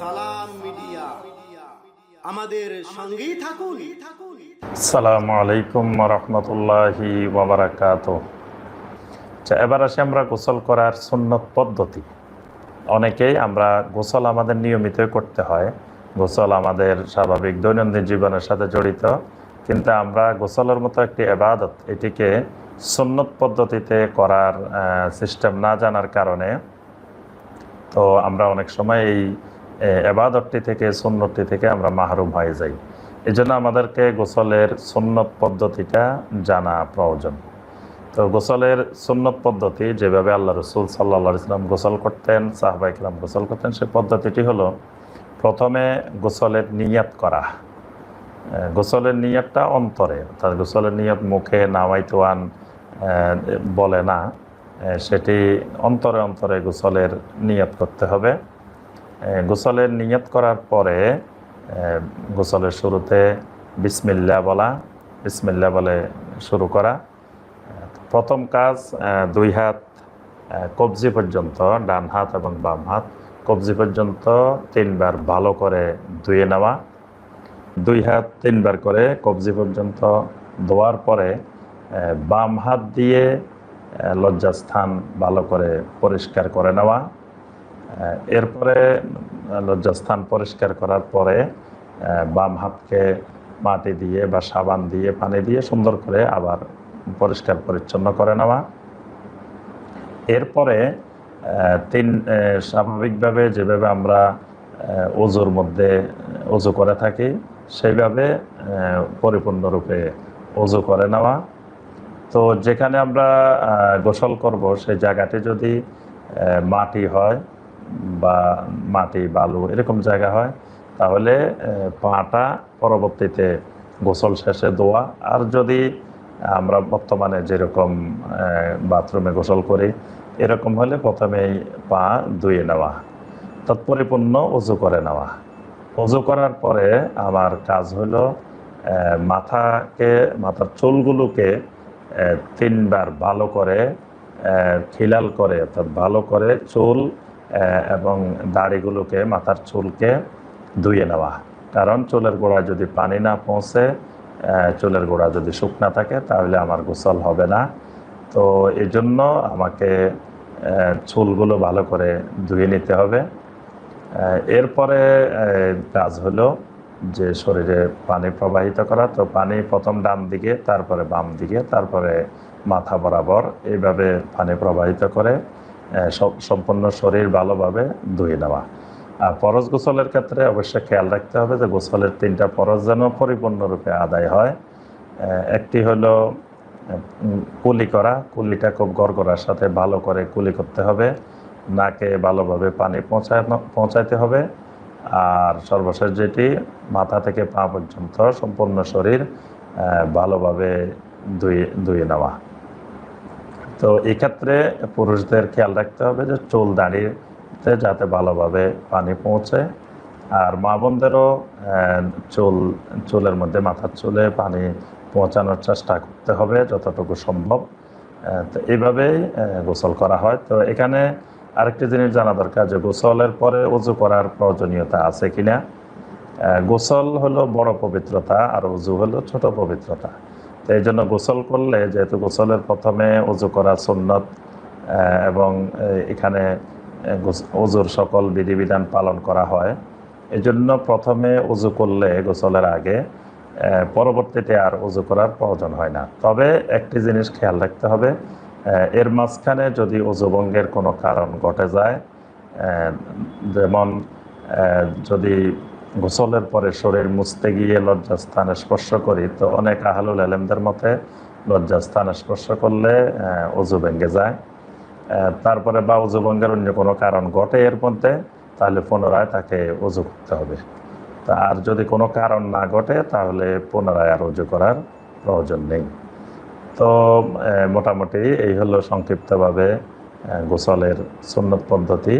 সালাম মিডিয়া। আমাদের সঙ্গেই থাকুন। আলাইকুম রহমতুল্লাহি আচ্ছা এবার আসি আমরা গোসল করার সুন্নত পদ্ধতি। অনেকেই আমরা গোসল আমাদের নিয়মিত করতে হয়। গোসল আমাদের স্বাভাবিক দৈনন্দিন জীবনের সাথে জড়িত। কিন্তু আমরা গোসলের মতো একটি এবাদত, এটিকে সুন্নত পদ্ধতিতে করার সিস্টেম না জানার কারণে তো আমরা অনেক সময় এই এবাদতটি থেকে, সুন্নতটি থেকে আমরা মাহরুম হয়ে যাই। এই জন্য আমাদেরকে গোসলের সুন্নত পদ্ধতিটা জানা প্রয়োজন। তো গোসলের সুন্নত পদ্ধতি যেভাবে আল্লাহ রসুল সাল্লা ইসলাম গোসল করতেন সাহবা ইকলাম গোসল করতেন সেই পদ্ধতিটি হলো প্রথমে গোসলের নিয়াত করা। গোসলের নিয়তটা অন্তরে, অর্থাৎ গোসলের নিয়ত মুখে নাওয়াইতোয়ান বলে না। সেটি অন্তরে অন্তরে গোসলের নিয়ত করতে হবে। গোসলের নিয়ত করার পরে গোসলের শুরুতে বিসমিল্লা বলা, বিসমিল্লা বলে শুরু করা। প্রথম কাজ দুই হাত কবজি পর্যন্ত, ডান হাত এবং বাম হাত, কবজি পর্যন্ত তিনবার ভালো করে ধুয়ে নেওয়া। দুই হাত তিনবার করে কবজি পর্যন্ত ধোয়ার পরে বাম হাত দিয়ে লজ্জাস্থান ভালো করে পরিষ্কার করে নেওয়া। এরপরে লজ্জাস্থান পরিষ্কার করার পরে বাম হাতকে মাটি দিয়ে বা সাবান দিয়ে, পানি দিয়ে সুন্দর করে আবার পরিষ্কার পরিচ্ছন্ন করে নেওয়া। এরপরে তিন স্বাভাবিকভাবে যেভাবে আমরা অজুর মধ্যে অজু করে থাকি, সেইভাবে পরিপূর্ণরূপে অজু করে নেওয়া। তো যেখানে আমরা গোসল করব, সেই জায়গাটি যদি মাটি হয় বা মাটি, বালু এরকম জায়গা হয়, তাহলে পাটা পরবর্তীতে গোসল শেষে ধোয়া। আর যদি আমরা বর্তমানে যেরকম বাথরুমে গোসল করি, এরকম হলে প্রথমেই পা ধুয়ে নেওয়া, তৎপরিপূর্ণ উজু করে নেওয়া। উজু করার পরে আমার কাজ হলো মাথাকে, মাথার চুলগুলোকে তিনবার ভালো করে খিলাল করে, অর্থাৎ ভালো করে চুল এবং দাড়িগুলোকে, মাথার চুলকে ধুয়ে নেওয়া। কারণ চুলের গোড়ায় যদি পানি না পৌঁছে চুলের গোড়া যদি শুকনা থাকে, তাহলে আমার গোসল হবে না। তো এই জন্য আমাকে চুলগুলো ভালো করে ধুয়ে নিতে হবে। এরপরে কাজ হলো যে শরীরে পানি প্রবাহিত করা। তো পানি প্রথম ডান দিকে, তারপরে বাম দিকে, তারপরে মাথা বরাবর। এইভাবে পানি প্রবাহিত করে সম্পূর্ণ শরীর ভালোভাবে ধুয়ে নেওয়া। আর ফরজ গোসলের ক্ষেত্রে অবশ্যই খেয়াল রাখতে হবে যে গোসলের তিনটা ফরজ যেন পরিপূর্ণরূপে আদায় হয়। একটি হলো কুলি করা। কুলিটা খুব গড়গড়ার সাথে ভালো করে কুলি করতে হবে। নাকে ভালোভাবে পানি পৌঁছানো পৌঁছাইতে হবে। আর সর্বশেষ যেটি, মাথা থেকে পা পর্যন্ত সম্পূর্ণ শরীর ভালোভাবে ধুয়ে ধুয়ে নেওয়া। তো এক্ষেত্রে পুরুষদের খেয়াল রাখতে হবে যে চুল দাঁড়িয়েতে যাতে ভালোভাবে পানি পৌঁছে। আর মা বোনদেরও চুল, চুলের মধ্যে মাথার চুলে পানি পৌঁছানোর চেষ্টা করতে হবে যতটুকু সম্ভব। তো এইভাবেই গোসল করা হয়। তো এখানে আরেকটি জিনিস জানা দরকার যে গোসলের পরে উজু করার প্রয়োজনীয়তা আছে কিনা। গোসল হলো বড় পবিত্রতা আর উজু হলো ছোট পবিত্রতা। এই জন্য গোসল করলে, যেহেতু গোসলের প্রথমে উজু করা সুন্নত এবং এখানে উজুর সকল বিধিবিধান পালন করা হয় এই জন্য প্রথমে উজু করলে গোসলের আগে পরবর্তীতে আর উজু করার প্রয়োজন হয় না। তবে একটি জিনিস খেয়াল রাখতে হবে এর মাঝখানে যদি উজুভঙ্গের কোনো কারণ ঘটে যায় যেমন যদি গোসলের পরে শরীর মুছতে গিয়ে লজ্জাস্থানে স্পর্শ করি। তো অনেক আহলুল আলেমদের মতে লজ্জাস্থানে স্পর্শ করলে অজু ভেঙে যায়। তারপরে বা অজু ভঙ্গের অন্য কোনো কারণ ঘটে এর মধ্যে, তাহলে পুনরায় তাকে অজু করতে হবে। তা আর যদি কোনো কারণ না ঘটে, তাহলে পুনরায় আর অজু করার প্রয়োজন নেই। তো মোটামুটি এই হলো সংক্ষিপ্তভাবে গোসলের সুন্নত পদ্ধতি।